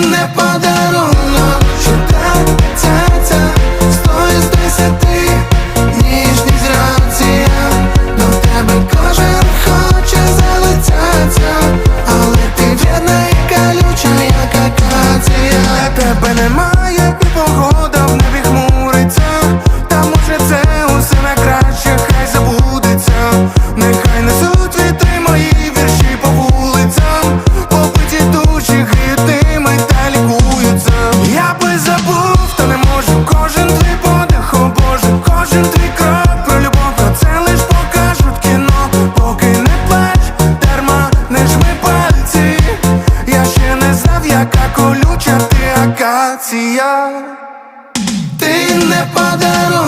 не подарунок, що так, ця, ця Сто із десяти, тебе кожен хоче залицяться Але ти в'єдна і колюча, Тебе немає яка колюча ти акація Ти не так